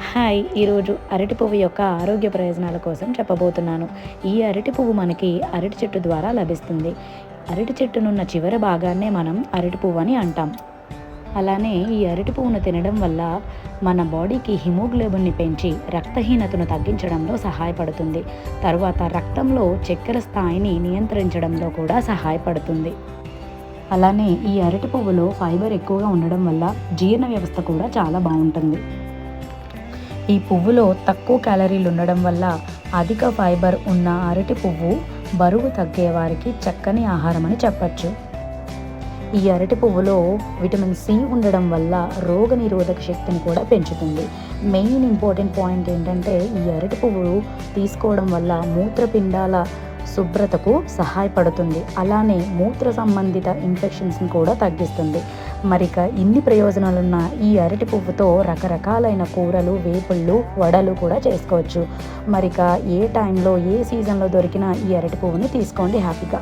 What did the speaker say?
Hi ఈరోజు అరటి పువ్వు యొక్క ఆరోగ్య ప్రయోజనాల కోసం చెప్పబోతున్నాను. ఈ అరటి పువ్వు మనకి అరటి చెట్టు ద్వారా లభిస్తుంది. అరటి చెట్టునున్న చివరి భాగాన్నే మనం అరటి పువ్వు అని అంటాం. అలానే ఈ అరటి పువ్వును తినడం వల్ల మన బాడీకి హిమోగ్లోబిన్ని పెంచి రక్తహీనతను తగ్గించడంలో సహాయపడుతుంది. తర్వాత రక్తంలో చక్కెర స్థాయిని నియంత్రించడంలో కూడా సహాయపడుతుంది. అలానే ఈ అరటి పువ్వులో ఫైబర్ ఎక్కువగా ఉండడం వల్ల జీర్ణ వ్యవస్థ కూడా చాలా బాగుంటుంది. ఈ పువ్వులో తక్కువ క్యాలరీలు ఉండడం వల్ల అధిక ఫైబర్ ఉన్న అరటి పువ్వు బరువు తగ్గే వారికి చక్కని ఆహారం అని చెప్పచ్చు. ఈ అరటి పువ్వులో విటమిన్ సి ఉండడం వల్ల రోగ నిరోధక శక్తిని కూడా పెంచుతుంది. మెయిన్ ఇంపార్టెంట్ పాయింట్ ఏంటంటే ఈ అరటి పువ్వు తీసుకోవడం వల్ల మూత్రపిండాల శుభ్రతకు సహాయపడుతుంది. అలానే మూత్ర సంబంధిత ఇన్ఫెక్షన్స్ని కూడా తగ్గిస్తుంది. మరిక ఇన్ని ప్రయోజనాలున్న ఈ అరటి పువ్వుతో రకరకాలైన కూరలు వేపుళ్ళు వడలు కూడా చేసుకోవచ్చు. మరిక ఏ టైంలో ఏ సీజన్లో దొరికినా ఈ అరటి పువ్వుని తీసుకోండి హ్యాపీగా.